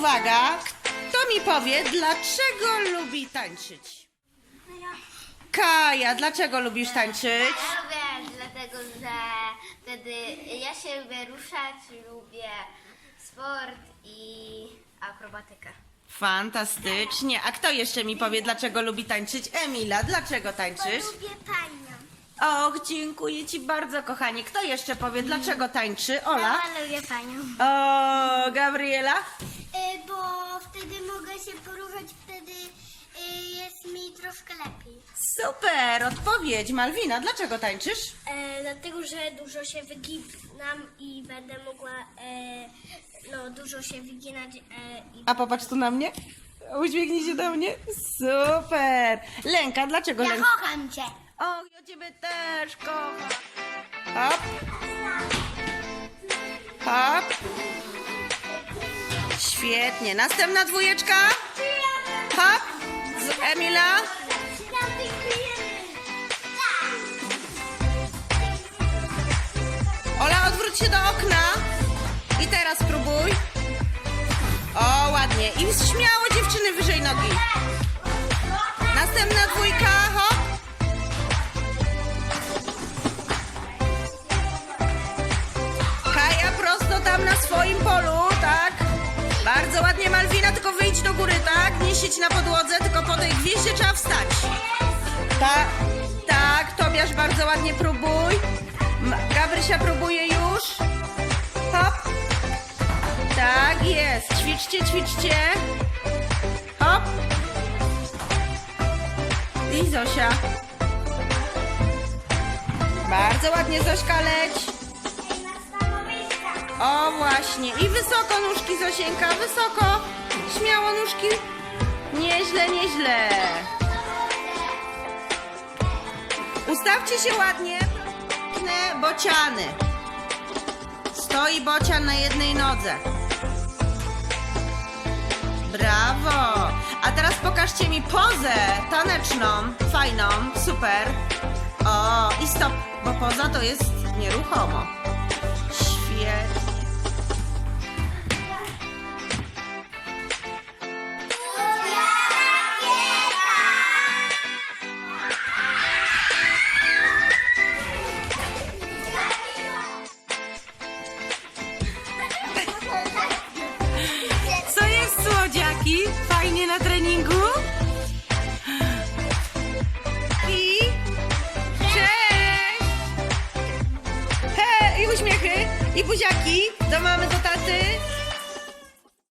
Uwaga, kto mi powie, dlaczego lubi tańczyć? Kaja, dlaczego lubisz tańczyć? Ja lubię dlatego, że wtedy ja się lubię ruszać, lubię sport i akrobatykę. Fantastycznie. A kto jeszcze mi powie, dlaczego lubi tańczyć? Emila, dlaczego tańczysz? Lubię panią. Och, dziękuję Ci bardzo, kochanie. Kto jeszcze powie, dlaczego tańczy? Ola? Ja lubię panią. O, Gabriela? Y, bo wtedy mogę się poruszać, wtedy y, jest mi troszkę lepiej. Super, odpowiedź. Malwina, dlaczego tańczysz? E, dlatego, że dużo się wyginam i będę mogła e, no, dużo się wyginać e, i A popatrz tu na mnie. Uśmiechnij się do mnie. Super. Lęka, dlaczego Lęka? kocham cię. O, ja Ciebie też kocham. Hop. Hop. Świetnie. Następna dwójeczka. Hop. Z Emila. Ola, odwróć się do okna. I teraz spróbuj. O, ładnie. I śmiało dziewczyny wyżej nogi. Do góry, tak? Nie siedź na podłodze, tylko po tej gwieździe trzeba wstać. Tak, tak, Tobiasz bardzo ładnie próbuj. Gabrysia próbuje już. Hop. Tak jest, ćwiczcie, ćwiczcie. Hop. I Zosia. Bardzo ładnie Zośka leć. O właśnie. I wysoko nóżki Zosieńka, wysoko. Śmiało nóżki. Nieźle, nieźle. Ustawcie się ładnie. Piękne bociany. Stoi bocian na jednej nodze. Brawo! A teraz pokażcie mi pozę taneczną, fajną, super. O, i stop, bo poza to jest nieruchomo. Świetnie. I buziaki do mamy, do taty.